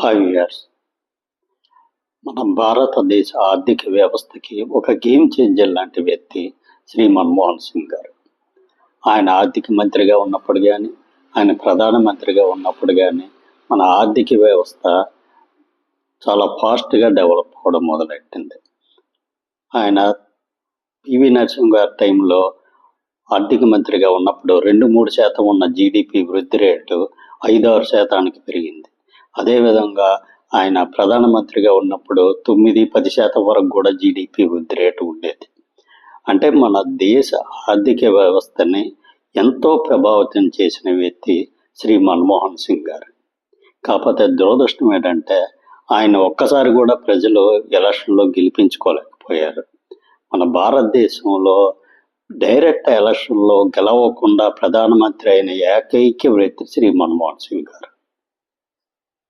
Hi years మన భారతదేశ ఆర్థిక వ్యవస్థకి ఒక గేమ్ చేంజర్ లాంటి వ్యక్తి శ్రీ మన్మోహన్ సింగ్ గారు. ఆయన ఆర్థిక మంత్రిగా ఉన్నప్పుడు కానీ ఆయన ప్రధానమంత్రిగా ఉన్నప్పుడు కానీ మన ఆర్థిక వ్యవస్థ చాలా ఫాస్ట్గా డెవలప్ అవ్వడం మొదలెట్టింది. ఆయన పివి నరసింహ గారి టైంలో ఆర్థిక మంత్రిగా ఉన్నప్పుడు రెండు మూడు శాతం ఉన్న జీడిపి వృద్ధి రేటు ఐదారు శాతానికి పెరిగింది. అదేవిధంగా ఆయన ప్రధానమంత్రిగా ఉన్నప్పుడు తొమ్మిది పది శాతం వరకు కూడా జీడిపి వృద్ధి రేటు ఉండేది. అంటే మన దేశ ఆర్థిక వ్యవస్థని ఎంతో ప్రభావితం చేసిన వ్యక్తి శ్రీ మన్మోహన్ సింగ్ గారు. కాకపోతే దురదృష్టం ఏంటంటే ఆయన ఒక్కసారి కూడా ప్రజలు ఎలక్షన్లో గెలిపించుకోలేకపోయారు. మన భారతదేశంలో డైరెక్ట్ ఎలక్షన్లో గెలవకుండా ప్రధానమంత్రి అయిన ఏకైక వ్యక్తి శ్రీ మన్మోహన్ సింగ్ గారు.